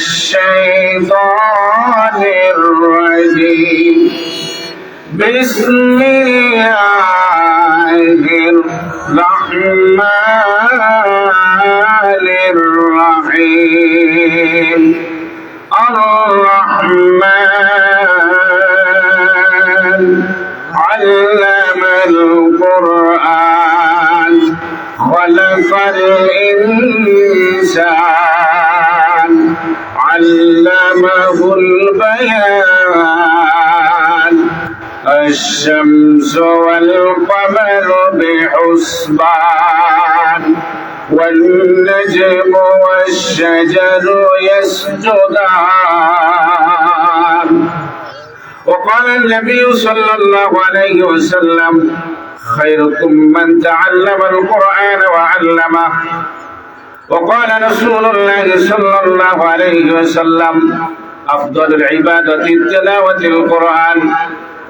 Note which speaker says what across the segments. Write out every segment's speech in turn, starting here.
Speaker 1: الشيطان الرجيم بسم الشمس والقمر بحسبان والنجم والشجر يسجدان. وقال النبي صلى الله عليه وسلم خيركم من تعلم القرآن وعلمه. وقال رسول الله صلى الله عليه وسلم أفضل العبادة تلاوة القرآن.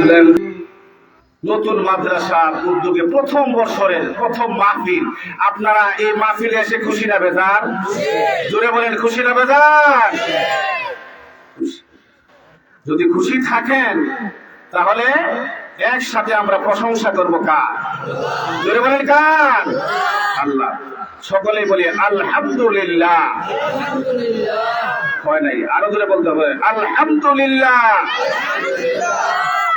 Speaker 1: আনলেন
Speaker 2: নতুন মাদ্রাসার উদ্যোগে প্রথম বছরের প্রথম মাহফিল। আপনারা এই মাহফিলে এসে খুশি না বেজার? জোরে বলেন, খুশি না বেজার? যদি খুশি থাকেন, তাহলে একসাথে আমরা প্রশংসা করব কার? জোরে বলেন, কার? আল্লাহ। সকলেই বলি, আলহামদুলিল্লাহ। হয় নাই? আরও জোরে বলতে হবে, আলহামদুলিল্লাহ।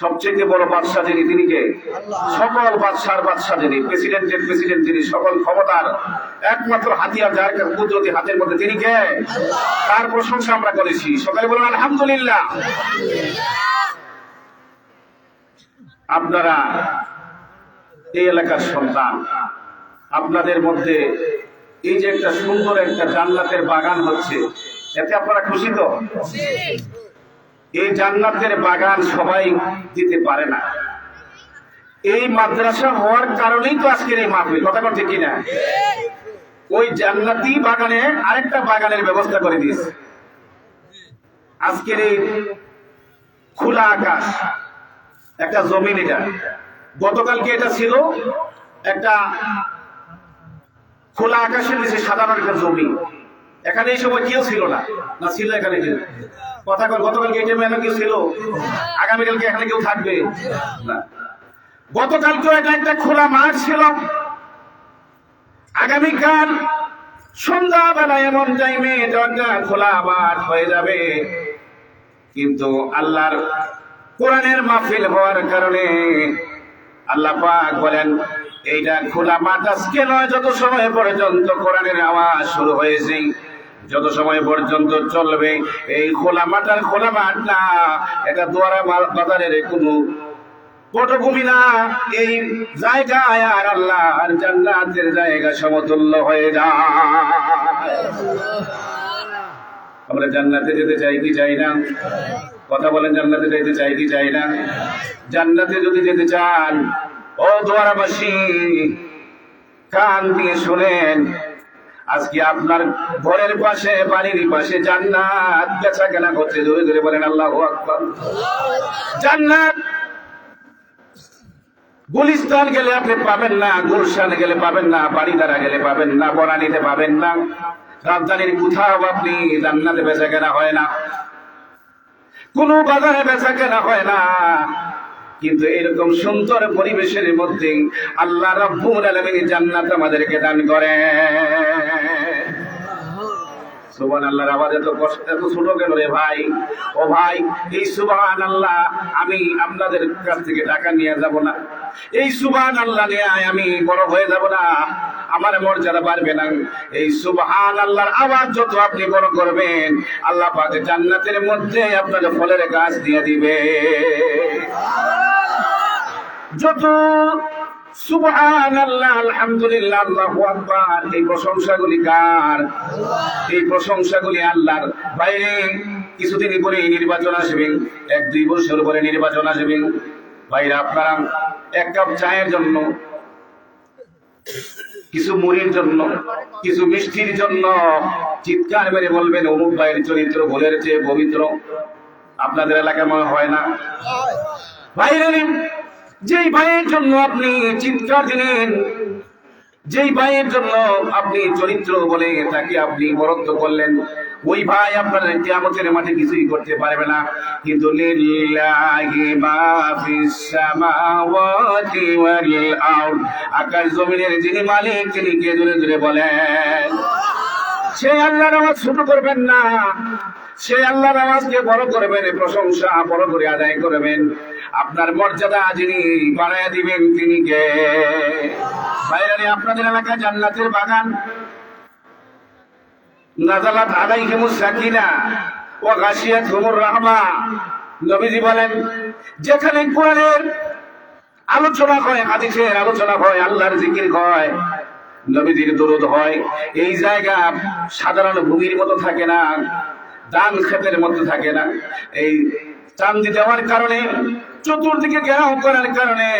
Speaker 2: সবচেয়ে বড় বাদশাহ যিনি, তিনি কে? সকল বাদশার বাদশাহ যিনি, প্রেসিডেন্টের প্রেসিডেন্ট যিনি, সকল ক্ষমতার একমাত্র হাতিয়ার, যার কুদরতি হাতের মধ্যে তিনি কে? তার প্রশংসা আমরা করেছি। সকালে বলুন, আলহামদুলিল্লাহ। আপনারা এই এলাকার সন্তান। আপনাদের মধ্যে এই যে একটা সুন্দর একটা জান্নাতের বাগান হচ্ছে, এতে আপনারা খুশি তো? এই জান্নাতের বাগান সবাই দিতে পারে না। এই মাদ্রাসা হওয়ার কারণেই তো আজকের এই মাহফিল, কথা বলছে কিনা? ওই জান্নাতি বাগানে আরেকটা বাগানের ব্যবস্থা করে দিয়েছে আজকের এই খোলা আকাশ, একটা জমিন এটা। গতকালকে এটা ছিল একটা খোলা আকাশের নিচে সাধারণ একটা জমি এখানে এই সময় কেউ ছিল না। না, ছিল এখানে কেউ। কথা গতকালকে এই টাইমে কেউ ছিল? আগামীকালকে এখানে কেউ থাকবে? না। গতকালকেও এটা একটা খোলা মাঠ ছিল। আগামীকাল সন্ধ্যাবেলা এমন টাইমে এটা একটা খোলা মাঠ হয়ে যাবে। কিন্তু আল্লাহর কোরআনের মাহফিল হওয়ার কারণে আল্লাহ পাক বলেন, এইটা খোলা মাঠ আজকে নয়, যত সময় পর্যন্ত কোরআনের আওয়াজ শুরু হয়েছে যত সময় পর্যন্ত চলবে, এই খোলা মাঠ আর খোলা মাঠ না এটা দোয়ারা বাজারের কোনো পটভূমি না। এই জায়গায় আর আল্লাহ আর জান্নাতের জায়গা সমতুল্য হয়ে যায়। আমরা জান্নাতে যেতে চাই কি চাই না? কথা বলেন, জান্নাতে যেতে চাই কি চাই না? জান্নাতে যদি যেতে চান, ও দোয়ারাবাসী, কান দিয়ে শুনেন। আজকে আপনার ঘরের পাশে, বাড়ির পাশে জান্নাত বেচা কেনা করছে। ধরে ধরে বলেন, আল্লাহ আকবার। জান্নাত! গুলিস্তান গেলে আপনি পাবেন না, গুলশান গেলে পাবেন না বাড়িদারা গেলে পাবেন না, বনানীতে পাবেন না। রাজধানীর কোথাও আপনি জান্নাতে বেচা কেনা হয় না। কোনো বাজারে বেচা কেনা হয় না। কিন্তু এরকম সুন্দর পরিবেশের মধ্যে আল্লাহ রব্বুল আলামিন জান্নাত আমাদেরকে দান করে সুবহান আল্লাহর আওয়াজ এত কষ্ট, এত ছোট কেন রে ভাই? ও ভাই, এই সুবহান আল্লাহ আমি আপনাদের কাছ থেকে টাকা নিয়ে যাব না। এই সুবহান আল্লাহ নিয়ে আমি বড় হয়ে যাব না। আমার মর্যাদা বাড়বে না। এই সুবহান আল্লাহর আওয়াজ যত আপনি বড় করবেন, আল্লাহ পাক জান্নাতের মধ্যে আপনার ফলের গাছ দিয়ে দিবে। যত এই প্রশংসাগুলি কার? এই প্রশংসাগুলি আল্লাহর। এক দুই বছর ভাইরা এক কাপ চায়ের জন্য, কিছু মুড়ির জন্য, কিছু মিষ্টির জন্য চিৎকার মেরে বলবেন, অমুক ভাইয়ের চরিত্র ভুলের চেয়ে পবিত্র। আপনাদের এলাকায় মনে হয় না? ভাইরে যেই ভাইয়ের জন্য আপনি চিৎকার দিলেন, যেই ভাইয়ের জন্য আপনি চরিত্র বলে তাকে আপনি বরত্ব করলেন, ওই ভাই আপনার কিয়ামতের মাঠে কিছুই করতে পারবে না। কিন্তু আকাশ জমিনের যিনি মালিক, তিনি কে জোরে জোরে বলেন, সে আল্লাহর আওয়াজ ছোট করবেন না। সে আল্লাহর আওয়াজকে বড় করবেন, প্রশংসা বড় করে আদায় করবেন। আপনার মর্যাদা যিনি বাড়াইয়া দিবেন তিনি কে? বাইরে আপনাদের এলাকায় জান্নাতের বাগান। নাজালাত আলাইহিমুস সাকিনা ও গাশিয়াত হুমুর রাহমা। নবীজি বলেন, যেখানে কোরআনের আলোচনা হয়, হাদিসের আলোচনা হয়, আল্লাহর জিকির হয়, নবীজির দরুদ হয়, এই জায়গা সাধারণ ভূমির মতো থাকে না দান ক্ষেতের মধ্যে থাকে না। এই চান্দি দেওয়ার কারণে, চতুর্দিকে ঘেরাও করার কারণে,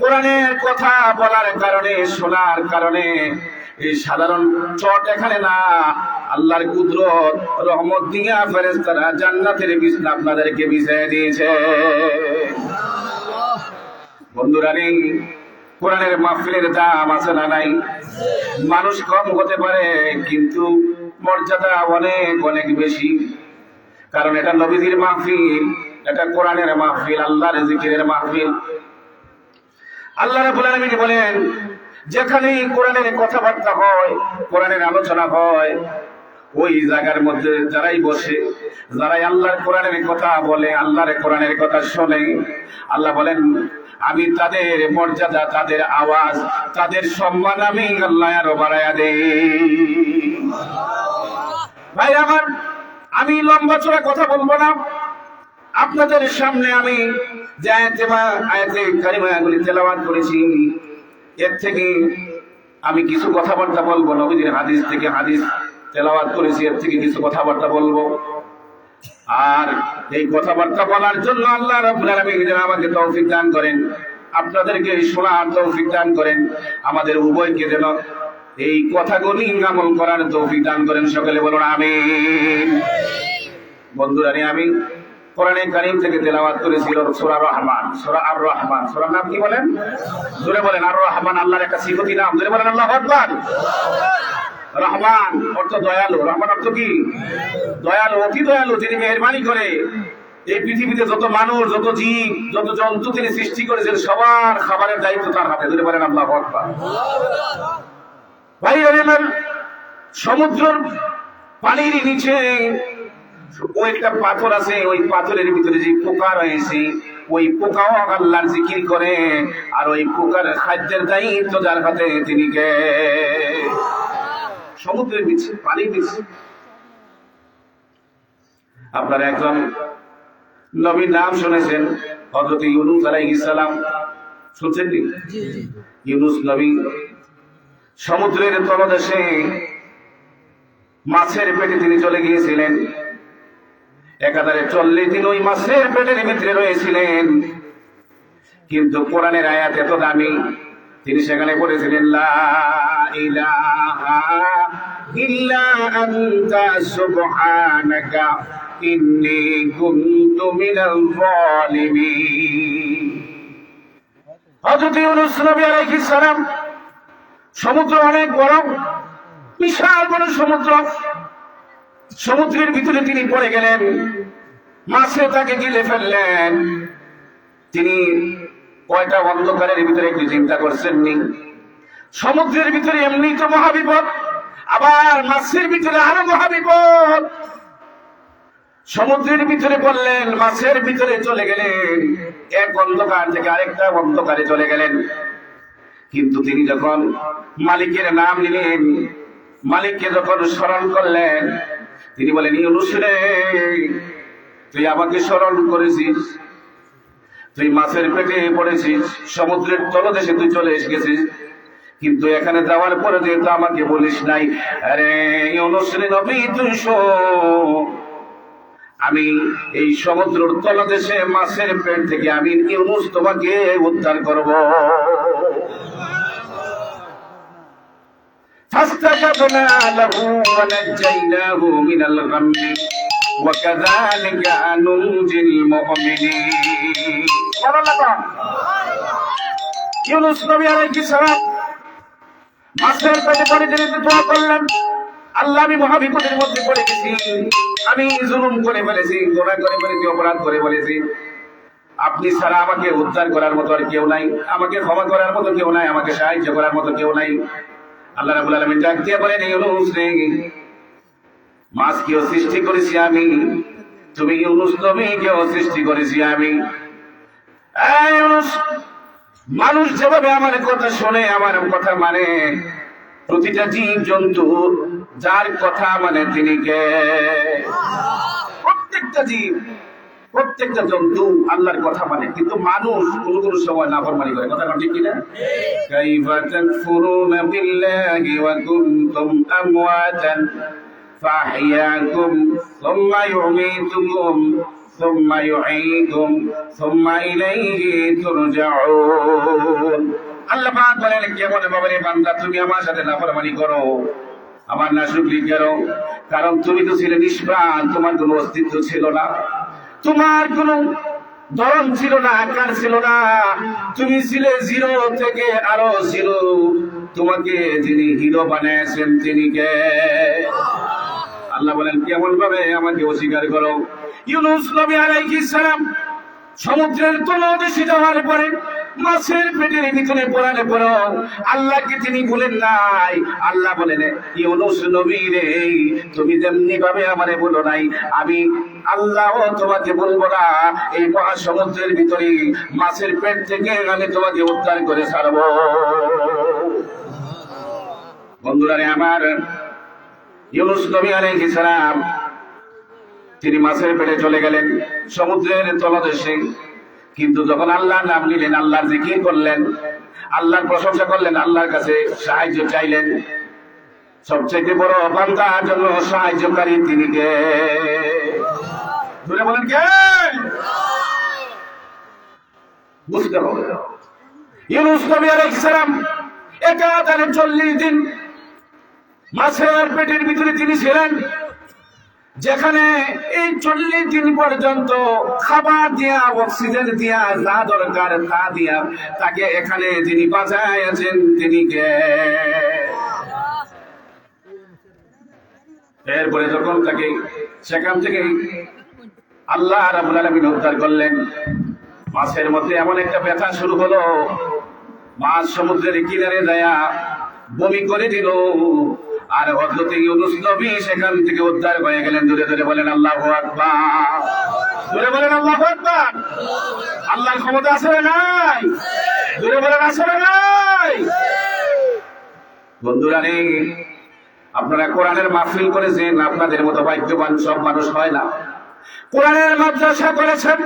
Speaker 2: কোরআনের কথা বলার কারণে, শোনার কারণে, এই সাধারণ চট এখানে না। আল্লাহর কুদরত, রহমত দিয়া ফেরেস্তারা জান্নাতের বিছনা আপনাদেরকে বিছিয়ে দিয়েছে। বন্ধুরা নেই, কোরআনের মাহফিলের দাম আছে না নাই? মানুষ কম হতে পারে, কিন্তু মর্যাদা অনেক অনেক বেশি। কারণ এটা নবীদের মাহফিল। এটা কোরআনের মাহফিল, আল্লাহর জিকিরের মাহফিল। আল্লাহ রাব্বুল আলামিন বলেন, যেখানেই কোরআনের কথাবার্তা হয়, কোরআনের আলোচনা হয়, ওই জায়গার মধ্যে যারাই বসে, যারাই আল্লাহর কোরআনের কথা বলে, আল্লাহর কোরআনের কথা শোনে, আল্লাহ বলেন, আমি তাদের মর্যাদা, তাদের আওয়াজ, তাদের সম্মান আমি আল্লাহ আরও বাড়াইয়া দেই। ভাই, আমার, আমি লম্বা চড়া কথা বলব না। আপনাদের সামনে আমি যে আয়াতে বা আয়াতে কারিমাগুলি তেলাওয়াত করেছি। এর থেকে আমি কিছু কথাবার্তা বলব, নবীদের হাদিস থেকে হাদিস তেলাওয়াত করেছি, এর থেকে কিছু কথাবার্তা বলব। আর এই কথাবার্তা বলার জন্য আল্লাহ রাব্বুল আলামিন যেন আমাকে তৌফিক দান করেন, আপনাদেরকে শোনার তৌফিক দান করেন, আমাদের উভয়কে যেন এই কথাগুলি আমল করার তৌফিক দান করেন। সকলে বলুন, আমিন। বন্ধুরা, আমি কোরআনে কারিম থেকে তেলাওয়াত করেছিল সূরা রহমান। সূরা আর রহমান। সূরা নাম কি বলেন? জোরে বলেন, আর রহমান আল্লাহর একটা সিফতি নাম। জোরে বলেন, আল্লাহু আকবার। রহমান অর্থ দয়ালু। রহমান অর্থ কি? দয়ালু, অতি দয়ালু, যিনি মেহরবানি করে। এই পৃথিবীতে যত মানুষ, যত জীব, যত জন্তু তিনি সৃষ্টি করেছেন, সবার খাবারের দায়িত্ব তার হাতে। ধরে পারেন আল্লাহ আকবার। ভাই আমার সমুদ্রের পানির নিচে ওই একটা পাথর আছে ওই পাথরের ভিতরে যে পোকা রয়েছে ওই পোকাও আল্লাহর জিকির করে আর ওই পোকার খাদ্যের দায়িত্ব যার হাতে তিনি কে? সমুদ্রের নিচে পানির নিচে আপনারা একজন নবীর নাম শুনেছেন হজরত ইউনুস আলাইহিস সালাম। শুনছেন নি ইউনুস নবী সমুদ্রের তলদেশে মাছের পেটে তিনি চলে গিয়েছিলেন। একাধারে চল্লিশ দিন ওই মাছের পেটের ভিতরে রয়েছিলেন। কিন্তু কোরআনের আয়াত এত দামি, তিনি সেখানে সালাম, সমুদ্র অনেক বড়, বিশাল বড় সমুদ্র। সমুদ্রের ভিতরে তিনি পড়ে গেলেন। মাছে তাকে গিলে ফেললেন। তিনি কয়টা অন্ধকারের ভিতরে একটু চিন্তা করছেন নি সমুদ্রের ভিতরে এমনি তো মহাবিপদ, আবার মাছের ভিতরে আরও মহাবিপদ। সমুদ্রের ভিতরে পড়লেন, মাছের ভিতরে চলে গেলেন। এক অন্ধকার থেকে আরেকটা অন্ধকারে চলে গেলেন। কিন্তু তিনি যখন মালিকের নাম নিলেন, মালিককে যখন স্মরণ করলেন তিনি বলেন ইউনুস রে তুই আমাকে স্মরণ করেছিস, তুই মাছের পেটে পড়েছিস, সমুদ্রের তলদেশে তুই চলে এসে গেছিস কিন্তু এখানে যাওয়ার পরে যেহেতু আমাকে বলিস নাই। আরে ইউনুস রে নবী তুই আমি এই সমুদ্রের তলদেশে মাছের পেট থেকে আমি ইউনুস তোমাকে উদ্ধার করব। فاستجبنا له ونجيناه من الغم وكذلك ننجي المؤمنين ইউনুস নবী আলাইহিস সালাম মাছের পেটে পড়ে তিনি দোয়া করলেন আল্লাহ আমি মহাবিপদের মধ্যে পড়ে গেছি আমি জুলুম করে ফেলেছি গোনা করে ফেলেছি অপরাধ করে ফেলেছি আপনি ছাড়া আমাকে উদ্ধার করার মতো আর কেউ নাই আমাকে ক্ষমা করার মতো কেউ নাই আমাকে সাহায্য করার মতো কেউ নাই আল্লাহ রাবুল আলমিন ডাক দিয়ে বলেন, ইউনুস রে, মাছ কেউ সৃষ্টি করেছি আমি? তুমি ইউনুস নবী কেউ সৃষ্টি করেছি আমি? মানুষ যেভাবে আমার কথা শোনে, আমার কথা মানে প্রতিটা জীব জন্তু যার কথা মানে তিনি কে? প্রত্যেকটা জীব প্রত্যেকটা জন্তু আল্লাহর কথা মানে কিন্তু মানুষ কোন কোন সময় নাফরমানি করে কথা ঠিক কিনা কাইফা তাকফুরুনা বিল্লাহি ওয়া কুনতুম আমওয়াতান فأحياكم ثم يميتكم ثم يعيدكم ثم إليه ترجعون আল্লাহ পাক বলেন কেমন ভাবে রে বান্দা তুমি আমার সাথে নাফরমানি করো আমার না শুকরি করো কারণ তুমি তো ছিলে নিষ্প্রাণ তোমার কোনো অস্তিত্ব ছিল না তোমার কোনো ধরন ছিল না, আকার ছিল না। তুমি ছিলে জিরো থেকে আরও জিরো তোমাকে যিনি হিরো বানিয়েছেন তিনি কে? আল্লাহ বলেন কেমন ভাবে আমাকে অস্বীকার করো? ইউনুস নবী আলাইহিস সালাম সমুদ্রের তলদেশে যাওয়ার পরে মাছের পেটের ভিতরে পড়ালে পড়ো আল্লাহকে তিনি বলেন নাই। আল্লাহ বলেন, ইউনুস নবী রে, তুমি যেমনি ভাবে আমারে বলো নাই, আমি আল্লাহ তোমাকে বলব না, এই মহাসমুদ্রের ভিতরে মাছের পেট থেকে আমি তোমাকে উদ্ধার করে ছাড়বো। বন্ধুরা আমার, ইউনুস নবী আলাইহিস সালাম, তিনি মাছের পেটে চলে গেলেন সমুদ্রের তলদেশে। কিন্তু যখন আল্লাহর নাম নিলেন, আল্লাহর জিকির করলেন, আল্লাহর প্রশংসা করলেন, আল্লাহর কাছে সাহায্য চাইলেন। সবচেয়ে বড় বান্দার জন্য সাহায্যকারী তিনি কে? ধরে বলেন কে? বুঝতে হবে। ইউনুস নবী আলাইহিস সালাম একাধারে চল্লিশ দিন মাছের পেটের ভিতরে তিনি ছিলেন, যেখানে এই চল্লিশ দিন পর্যন্ত খাবার দিয়া, অক্সিজেন দিয়া, যা দরকার তা দিয়া তাকে এখানে যিনি বাঁচায় আছেন তিনি কে? এরপরে যখন তাকে সেখান থেকে আল্লাহ রাবুল আলমিন উদ্ধার করলেন। মাছের মধ্যে এমন একটা ব্যথা শুরু হলো, মাছ সমুদ্রের কিনারে যায়া বমি করে দিল, আর হজরত ইউনুস নবী সেখান থেকে উদ্ধার হয়ে গেলেন। দূরে দূরে বলেন, আল্লাহ দূরে বলেন, আল্লাহ আকবার। আল্লাহর ক্ষমতা আছে নাই? দূরে বলেন, আছে নাই? বন্ধুরা রে, আপনারা কোরআনের মাহফিল করেছেন, আপনাদের মতো ভাগ্যবান সব মানুষ হয় না। কোরআনের মাদ্রাসা করেছেন।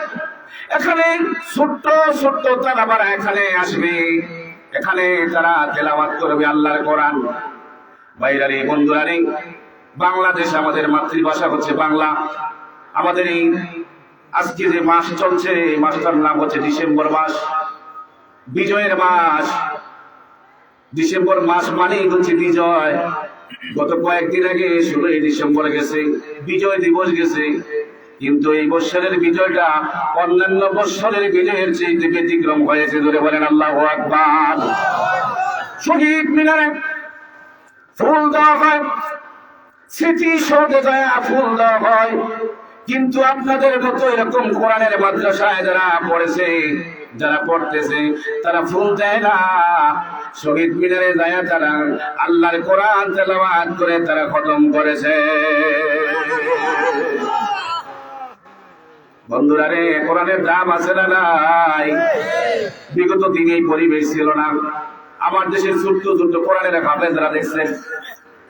Speaker 2: এখানে ছোট্ট ছোট্ট তারা এখানে আসবে। এখানে তারা তেলাবাদ করবে আল্লাহর কোরআন। বাইরারে বন্ধুরারে বাংলাদেশ আমাদের মাতৃভাষা হচ্ছে বাংলা। আমাদের এই আজকে যে মাস চলছে, এই মাসটার নাম হচ্ছে ডিসেম্বর মাস। বিজয়ের মাস। ডিসেম্বর মাস মানেই হচ্ছে বিজয়। গত কয়েকদিন আগে ষোলোই ডিসেম্বর গেছে, বিজয় দিবস গেছে। কিন্তু এই বৎসরের বিজয়টা অন্যান্য বৎসরের বিজয়ের চেয়ে ব্যতিক্রম হয়েছে ধরে বলেন আল্লাহ আকবার। শহীদ মিনারে ফুল দেওয়া হয় স্মৃতি সৌধে দয়া ফুল দেওয়া হয়। কিন্তু আপনাদের মতো এরকম কোরআনের মাদ্রাসায় যারা পড়েছে, যারা পড়তেছে, তারা ফুল দেয় না। শহীদ মিনারে দয়া তারা, আল্লাহর কোরআন তেলাওয়াত করে তারা খতম করেছে। বন্ধুরা রে, কোরআনের দাম আছে না নাই? বিগত দিনে এই পরিবেশ ছিল না। আমার দেশের ছোট্ট ছোট্ট কোরআনের হাফেজরা দেখছেন,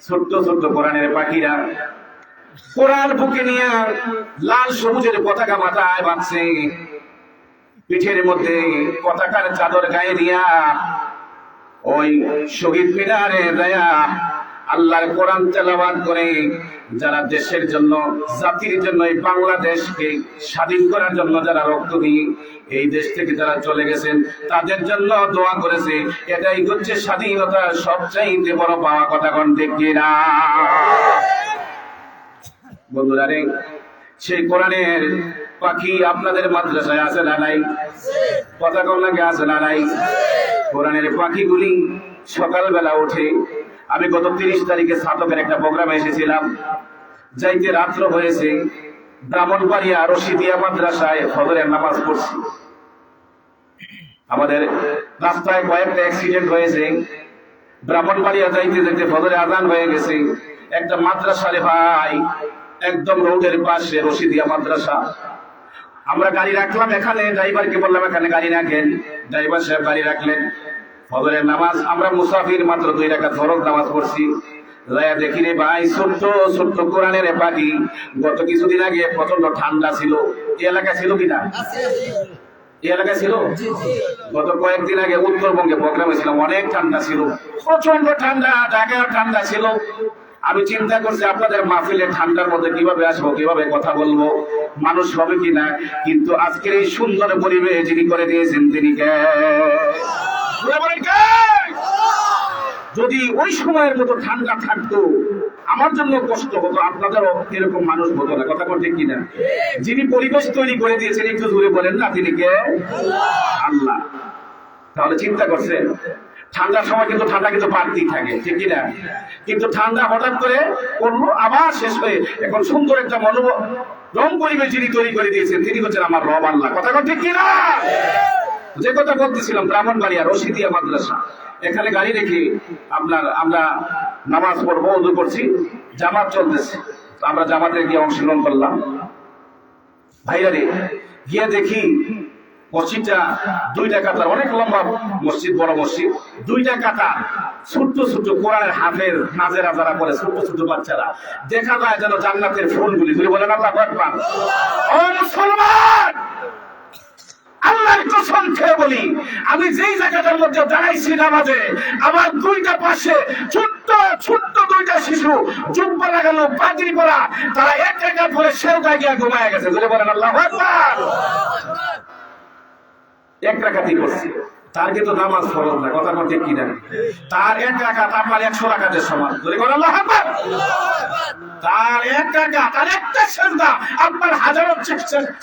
Speaker 2: ছোট্ট ছোট্ট কোরআনের পাখিরা, কোরআন বুকে নিয়ে লাল সবুজের পতাকা মাথায় বাঁধছে। পিঠের মধ্যে পতাকার চাদর গায়ে দিয়া ওই শহীদ মিনারে দয়া আল্লাহর কোরআন তেলাওয়াত করে যারা দেশের জন্য, জাতির জন্য, এই বাংলাদেশকে স্বাধীন করার জন্য যারা রক্ত দিয়ে এই দেশ থেকে যারা চলে গেছেন, তাদের জন্য দোয়া করেছে। এটাই হচ্ছে স্বাধীনতার সবচাইতে বড় পাওয়া কথা কোন ঠিক না বন্ধুরা রে, সেই কোরআনের পাখি আপনাদের মাদ্রাসায় আছে না নাই? কথা লাগে আছে না নাই? কোরআনের পাখিগুলি সকালবেলা ওঠে আমি গত তিরিশ তারিখে স্নাতকের একটা প্রোগ্রামে এসেছিলাম, যাইতে রাত্র হয়েছে, ব্রাহ্মণবাড়িয়া রশিদিয়া মাদ্রাসায় ফজরের নামাজ পড়ছি। আমাদের রাস্তায় কয়েকটা অ্যাক্সিডেন্ট হয়েছে, ব্রাহ্মণবাড়িয়া যাইতে যাইতে ফজরে আজান হয়ে গেছে, একটা মাদ্রাসা রে ভাই, একদম রোডের পাশে রশিদিয়া মাদ্রাসা। আমরা গাড়ি রাখলাম এখানে, ড্রাইভারকে বললাম, এখানে গাড়ি রাখেন। ড্রাইভার সাহেব গাড়ি রাখলেন। ফজরের নামাজ আমরা মুসাফির মাত্র দুই টাকা ফরজ নামাজ পড়ছি। যাইয়া দেখি রে ভাই ছোট্ট ছোট্ট কোরআনের পাখি গত কিছুদিন আগে প্রচণ্ড ঠান্ডা ছিল। এই এলাকা ছিল কিনা এই এলাকা ছিল? গত কয়েকদিন আগে উত্তরবঙ্গে প্রোগ্রামে ছিলাম অনেক ঠান্ডা ছিল। প্রচণ্ড ঠান্ডা ঢাকায় ঠান্ডা ছিল। আমি চিন্তা করছি আপনাদের মাহফিলে ঠান্ডার মধ্যে কীভাবে আসব কীভাবে কথা বলব মানুষ হবে কিনা কিন্তু আজকের এই সুন্দর পরিবেশ যিনি করে দিয়েছেন তিনি কে? যদি ওই সময়ের মতো ঠান্ডা থাকতো, আমার জন্য কষ্ট হতো, আপনাদেরও এরকম মানুষ হতো না। কথা বলতে কিনা? যিনি পরিবেশ তৈরি করে দিয়েছেন, একটু দূরে বলেন না, তিনি কে? আল্লাহ। তাহলে চিন্তা করছেন, ঠান্ডার সময় কিন্তু ঠান্ডা কিন্তু বাড়তেই থাকে, ঠিক কিনা? কিন্তু ঠান্ডা হঠাৎ করে করল আবার শেষ হয়ে, এখন সুন্দর একটা মনোভব রং পরিবেশ যিনি তৈরি করে দিয়েছেন, তিনি হচ্ছেন আমার রব আল্লাহ। কথা ঠিক কিনা? যে কথা বলতেছিলাম, ব্রাহ্মণবাড়িয়া, রশিদিয়া মাদ্রাসা। এখানে গাড়ি রেখে আপনার, আমরা নামাজ পড়ব উদু করছি, জামাত চলতেছে। আমরা জামাতে গিয়ে অংশগ্রহণ করলাম। ভাইরা রে, গিয়ে দেখি মসজিদটা দুইটা কাতার, অনেক লম্বা মসজিদ, বড় মসজিদ। দুইটা কাতার, ছোট্ট ছোট্ট কোরআনের হাফের নাজেরা যারা করে ছোট্ট ছোট্ট বাচ্চারা। দেখা যায় যেন জান্নাতের ফুলগুলি, তুমি বলেন আল্লাহ বলি, আমি যেই জায়গাটার মধ্যে দাঁড়াইছি নামাজে আমার দুইটা পাশে ছোট্ট ছোট্ট দুইটা শিশু জুব্বা লাগানো পাগড়ি পড়া, তারা এক জায়গা পরে সেও গিয়ে ঘুমায় গেছে। যদি বলেন, আল্লাহ এক রাখাতি করছি তার কিন্তু নামাজ ফরজ না, কথা বলতে কি না তার এক রাখাত আপনার একশো রাখাতের সমান। যদি বলেন, আল্লাহ তার এক টাকা তার একটা সেজদা আপনার হাজারো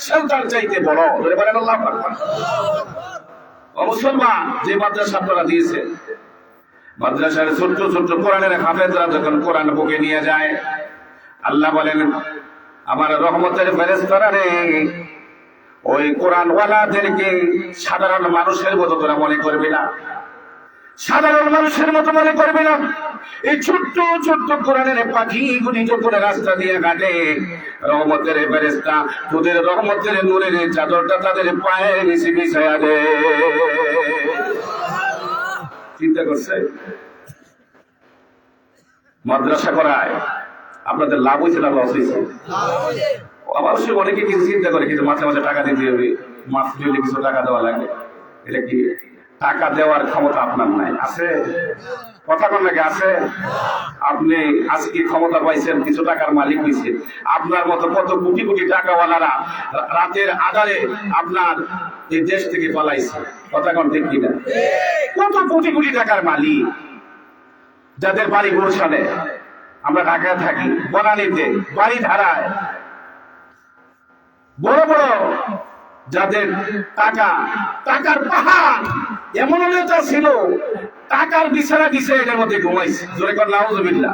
Speaker 2: সেজদার চাইতে বড়। ধরে বলেন, আল্লাহ মুসলমান যে মাদ্রাসা আপনারা দিয়েছে। মাদ্রাসার ছোট্ট ছোট্ট কোরআনের হাফেজরা যখন কোরআন বুকে নিয়ে যায়, আল্লাহ বলেন, আমার রহমতের ফেরেস্তারা রে, ওই কোরআনওয়ালাদেরকে সাধারণ মানুষের মতো তোরা মনে করবি না। সাধারণ মানুষের মতো মনে করবে না। এই ছোট্ট ছোট্ট কোরআনের পাখি গুলি যখন রাস্তা দিয়ে কাটে। রহমতের ফেরেস্তা তোদের রহমতের নূরের চাদরটা তাদের পায়ে নিচে মিশাইয়া দে চিন্তা করছে? মাদ্রাসা করায়। আপনাদের লাভ হয়েছে না লস হয়েছে? অবশ্যই অনেকে কিছু চিন্তা করে, কিন্তু মাঝে মাঝে টাকা দিতে হবে। মাস কিছু টাকা দেওয়া লাগে। এটা কি? টাকা দেওয়ার ক্ষমতা আপনার নাই। আছে? কথা কোন আছে? আপনি আজকে ক্ষমতা পাইছেন, কিছু টাকার মালিক হয়েছেন আপনার মতো কত কোটি কোটি টাকাওয়ালারা রাতের আধারে আপনার এই দেশ থেকে পালাইছে। কথা কোন ঠিক কিনা? কত কোটি কোটি টাকার মালিক যাদের বাড়ি গুলশানে? আমরা ঢাকায় থাকি, বনানীতে, বাড়ি ধারায়। বড় বড় যাদের টাকা, টাকার পাহাড় এমন নেতা ছিল, টাকার বিছানা বিছে এটার মধ্যে ঘুমাইছে। জোরে কর, নাউজুবিল্লাহ।